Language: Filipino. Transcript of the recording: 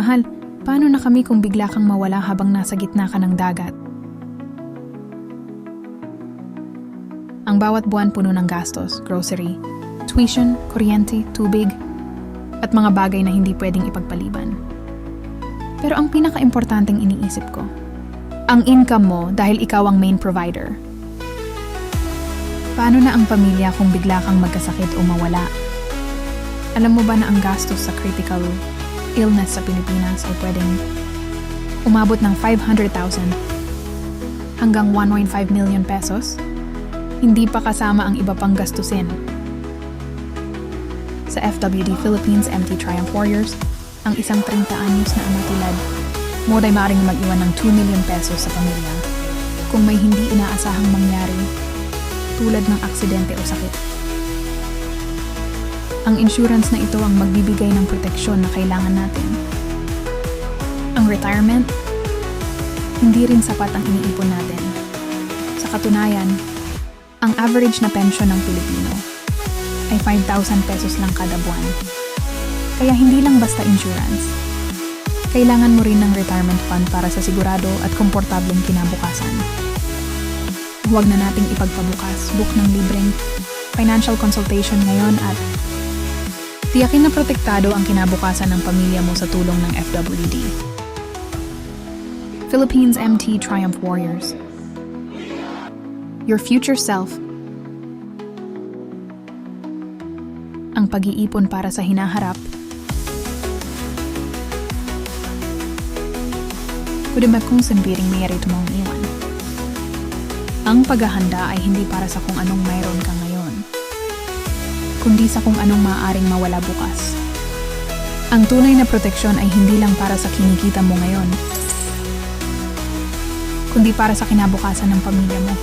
Mahal, paano na kami kung bigla kang mawala habang nasa gitna ka ng dagat? Ang bawat buwan puno ng gastos, grocery, tuition, kuryente, tubig, at mga bagay na hindi pwedeng ipagpaliban. Pero ang pinaka-importanteng iniisip ko, ang income mo dahil ikaw ang main provider. Paano na ang pamilya kung bigla kang magkasakit o mawala? Alam mo ba na ang gastos sa critical illness sa Pilipinas ay pwedeng umabot ng 500,000 hanggang 1.5 million pesos? Hindi pa kasama ang iba pang gastusin. Sa FWD Philippines MT Triumph Warriors, ang isang 30 anyos na ama tulad mo ay maaaring mag-iwan ng 2 million pesos sa pamilya kung may hindi inaasahang mangyari tulad ng aksidente o sakit. Ang insurance na ito ang magbibigay ng proteksyon na kailangan natin. Ang retirement, hindi rin sapat ang iniipon natin. Sa katunayan, ang average na pensyon ng Pilipino ay 5,000 pesos lang kada buwan. Kaya hindi lang basta insurance. Kailangan mo rin ng retirement fund para sa sigurado at komportableng kinabukasan. Huwag na nating ipagpabukas, book ng libreng financial consultation ngayon at tiyakin na protektado ang kinabukasan ng pamilya mo sa tulong ng FWD. Philippines MT Triumph Warriors Your future self ang pag-iipon para sa hinaharap Kuda kung sambiring mayari tumong iwan. Ang paghahanda ay hindi para sa kung anong mayroon ka ngayon, kundi sa kung anong maaaring mawala bukas. Ang tunay na proteksyon ay hindi lang para sa kinikita mo ngayon, kundi para sa kinabukasan ng pamilya mo.